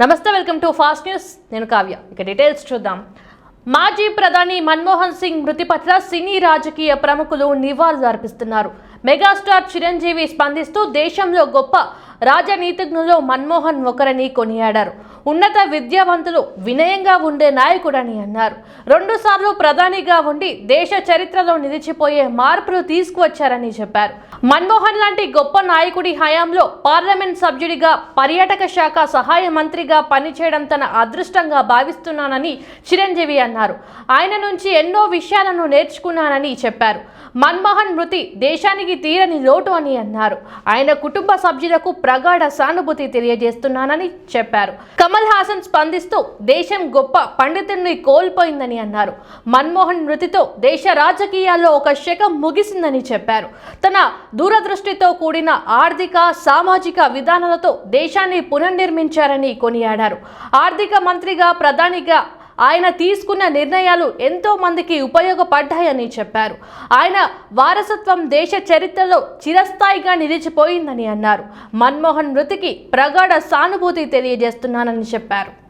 నమస్తే welcome to fast news. నేను కావ్య. ఇక డీటెయిల్స్ చూద్దాం. మాజీ ప్రధాని మన్మోహన్ సింగ్ మృతి పట్ల సినీ రాజకీయ ప్రముఖులు నివాళులు అర్పిస్తున్నారు. మెగాస్టార్ చిరంజీవి స్పందిస్తూ దేశంలో గొప్ప రాజనీతిజ్ఞులు మన్మోహన్ ఒకరని కొనియాడారు. ఉన్నత విద్యావంతులు వినయంగా ఉండే నాయకుడని అన్నారు. రెండుసార్లు ప్రధానిగా ఉండి దేశ చరిత్రలో నిలిచిపోయే మార్పులు తీసుకువచ్చారని చెప్పారు. మన్మోహన్ లాంటి గొప్ప నాయకుడి హయాంలో పార్లమెంట్ సభ్యుడిగా పర్యాటక శాఖ సహాయ మంత్రిగా పనిచేయడం తన అదృష్టంగా భావిస్తున్నానని చిరంజీవి అన్నారు. ఆయన నుంచి ఎన్నో విషయాలను నేర్చుకున్నానని చెప్పారు. మన్మోహన్ మృతి దేశానికి తీరని లోటు అని అన్నారు. ఆయన కుటుంబ సభ్యులకు ప్రగాఢ సానుభూతి తెలియజేస్తున్నానని చెప్పారు. కమల్ హాసన్ స్పందిస్తూ దేశం గొప్ప పండితుడిని కోల్పోయిందని అన్నారు. మన్మోహన్ మృతితో దేశ రాజకీయాల్లో ఒక శకం ముగిసిందని చెప్పారు. తన దూరదృష్టితో కూడిన ఆర్థిక సామాజిక విధానాలతో దేశాన్ని పునర్నిర్మించారని కొనియాడారు. ఆర్థిక మంత్రిగా ప్రధానిగా ఆయన తీసుకున్న నిర్ణయాలు ఎంతో మందికి ఉపయోగపడ్డాయని చెప్పారు. ఆయన వారసత్వం దేశ చరిత్రలో చిరస్థాయిగా నిలిచిపోయిందని అన్నారు. మన్మోహన్ మృతికి ప్రగాఢ సానుభూతి తెలియజేస్తున్నానని చెప్పారు.